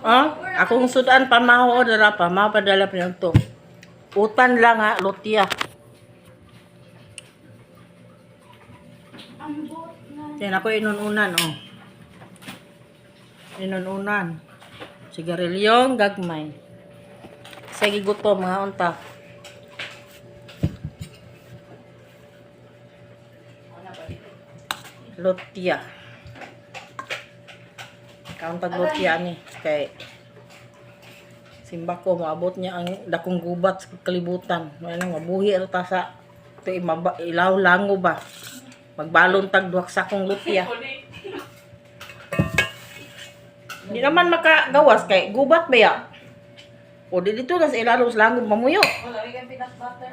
Ah, akong sudan pa maho dara pa, mapadala pa to. Utan lang ha, na. Yan ako inununan, oh. Inununan. Sigarilyong gagmay. Sige gutom, mga unta. Lutya. Kauntag lutya ni. Kay simba ko, maabot niya ang dakong gubat sa kalibutan. May nang mabuhi ito ta sa imaba, ilaw lango ba. Magbalon tag duwak sa kong lutya. Di naman makagawas kay gubat ba ya? O di dito na sa ilalos langob mamuyo. Wala rin kang peanut butter.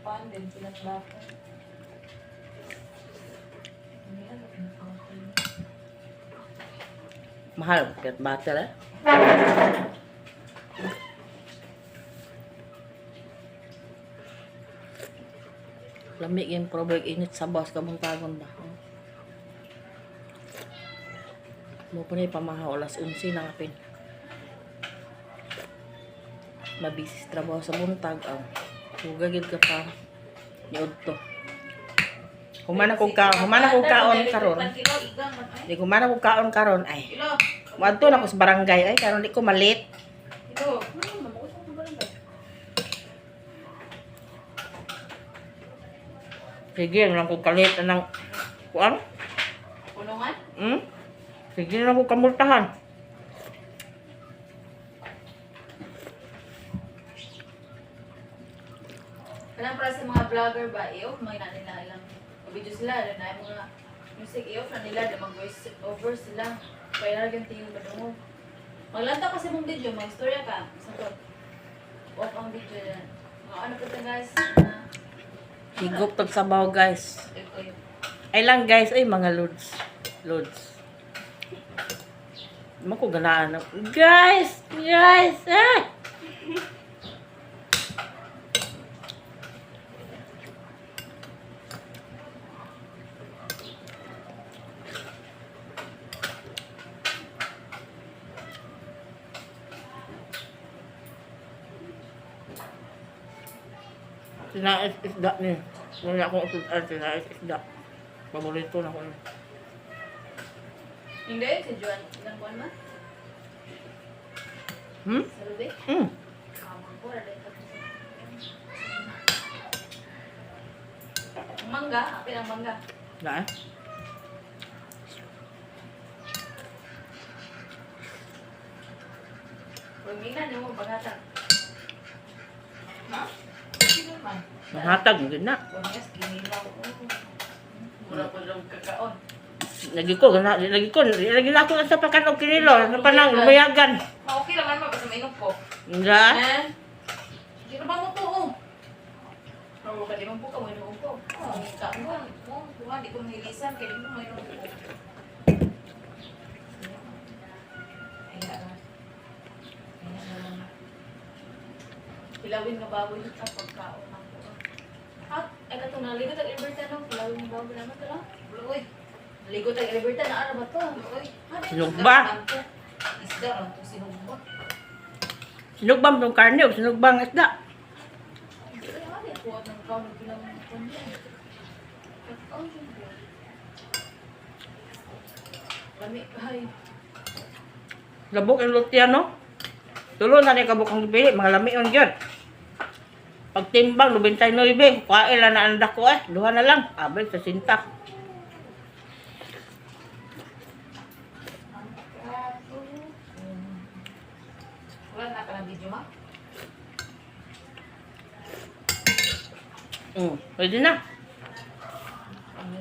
Pan din peanut butter. Mahal, kaya butter eh. Lamig yung probag init sa bus kabuntagon ba? Mo pa na pamahaw alas 11 na kapin. Mabisis trabaho sa buntag ang Hugagid ka pa. Niod to. Humana kong ka, humana kong kaon karon. Di humana kong kaon karon ay. Wadto na ko sa barangay ay karon di ko malit. Lang? Sige, lang ko kalit ng kuan. Punungan? Hmm? Sige na ko kamultahan. Kanang para sa mga vlogger ba, i-off mo na nila ilang video sila, na na mga music i-off na nila, na mag-voice over sila. Kaya na yung tingin ba dungo. Maglanta ka sa mong video, may istorya ka. Sa to, off ang video yan. Mga ano po ito guys, na, Higop tag sabaw guys. Ay lang guys, ay mga loads. Loads. Mako ganaan. na- Guys! Guys! Ah! Sinais isda ni. Wala akong usudan, sinais isda. Paborito na ko. yun. Hindi, si Juan, ilang buwan ba? Hmm? Sa Rubi? Hmm. Ang mangga, apil ang mangga. Na eh? Huwag mina, di mo paghatag. Ha? Man? Mahatag, yun na. Lagi ko, lagi ko, lagi na ako sa pakan og kinilo, sa panang lumayagan. Ah, okay lang naman, basta mainom ko. Nga? Sino ba mo to? oh? Pero ka di man po ka, mainom ko. Oh, ka mo, mo, di ko mahilisan, kaya di mo mainom ko. Ay, nga. Ay, nga. Pilawin nga baboy yung sa pagkaon ako. At, ay ka itong naligot ang Alberta no? Pilawin nga baboy naman ito lang. Uy, naligot ang Alberta na ano ba ito? Uy, ano yung Sinugba. isda lang to? Isda lang to, sinugba. Sinugbang tong karne, o isda. Ano ng ng ng? Pagkaon yung kuha. Lami, ay. Labok ang lutya, no? Tulo na ni kabuk ang pili, mga lami ang yun. Pagtimbang, 99, kain lang na andak ko eh. Duha na lang, abay sa sinta. Wala na ka ng video ma? Mm, pwede na.